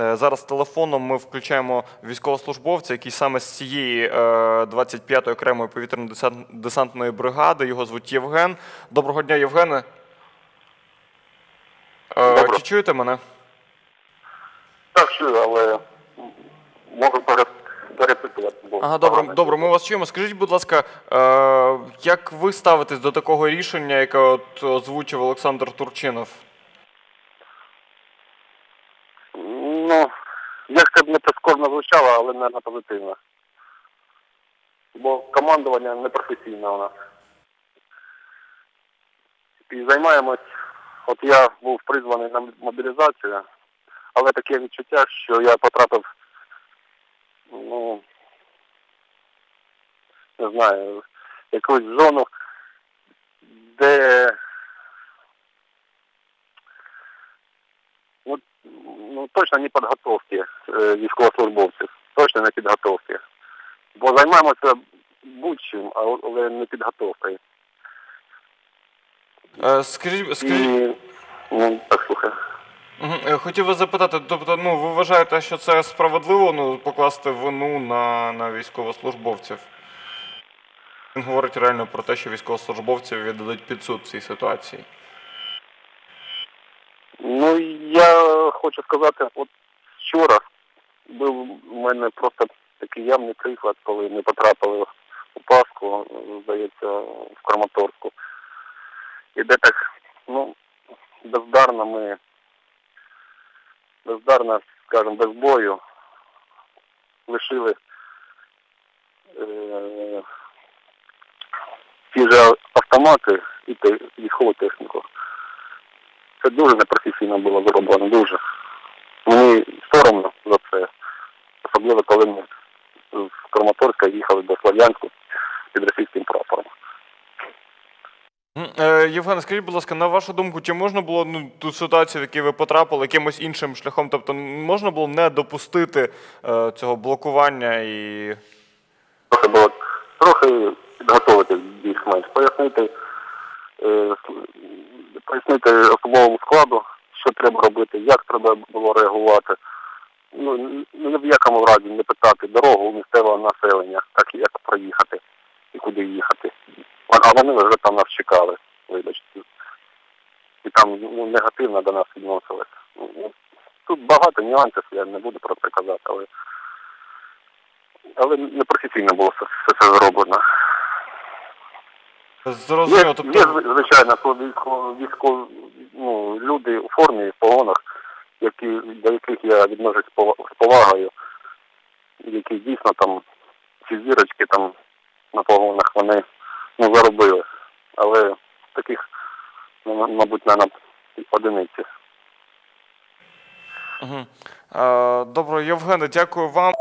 Е, Зараз телефоном ми включаємо військовослужбовця, який саме з цієї е, 25-ї окремої повітряно-десантної бригади. Його звуть Євген. Доброго дня, Євгене. Е, Доброго. Чи чуєте мене? Так, чую, але можу перепитувати. Ага, добре, добре, ми вас чуємо. Скажіть, будь ласка, е, як ви ставитесь до такого рішення, яке от озвучив Олександр Турчинов? Ну, як це б не прискорбно звучало, але не позитивно. Бо командування непрофесійне у нас. І займаємось, от я був призваний на мобілізацію, але таке відчуття, що я потрапив, ну, не знаю, якусь зону, де ну, ну, точно не підготовки е, військовослужбовців, точно не підготовки. Бо займаємося будь-чим, але не підготовкою. Е, Скажіть, скажіть, І, ну, так слухай. Е, Хотів вас запитати, тобто, ну ви вважаєте, що це справедливо ну, покласти вину на, на військовослужбовців? Він говорить реально про те, що військовослужбовців віддадуть під суд в цій ситуації. Ну, я хочу сказати, от вчора був у мене просто такий явний приклад, коли ми потрапили у Пасху, здається, в Краматорську. І де так, ну, бездарно ми, бездарно, скажімо, без бою лишили е, ті ж автомати і військову техніку. Це дуже непрофесійно було зроблено, дуже. Мені соромно за це. Особливо, коли ми з Краматорська їхали до Слов'янську під російським прапором. Е, скажіть, будь ласка, на вашу думку, чи можна було ну, ту ситуацію, в яку ви потрапили, якимось іншим шляхом? Тобто можна було не допустити е, цього блокування і. Трохи було трохи підготовити більш-менш, пояснити, е, пояснити особовому складу, що треба робити, як треба було реагувати. Ну, ні в якому разі не питати дорогу у місцевого населення, так як проїхати і куди їхати. А вони вже там нас чекали, вибачте. І там ну, негативно до нас відносилися. Ну, ну, Тут багато нюансів, я не буду про це казати, але але непрофесійно було все, все це зроблено. Є, Зрозуміло, є тобто. звичайно, то військо, військо, ну, люди у формі, в погонах, які, до яких я відношусь з пова- з повагою, які дійсно там ці зірочки там на погонах вони ну, заробили. Але таких, ну, мабуть, на одиниці. Добре, Євгене, дякую вам.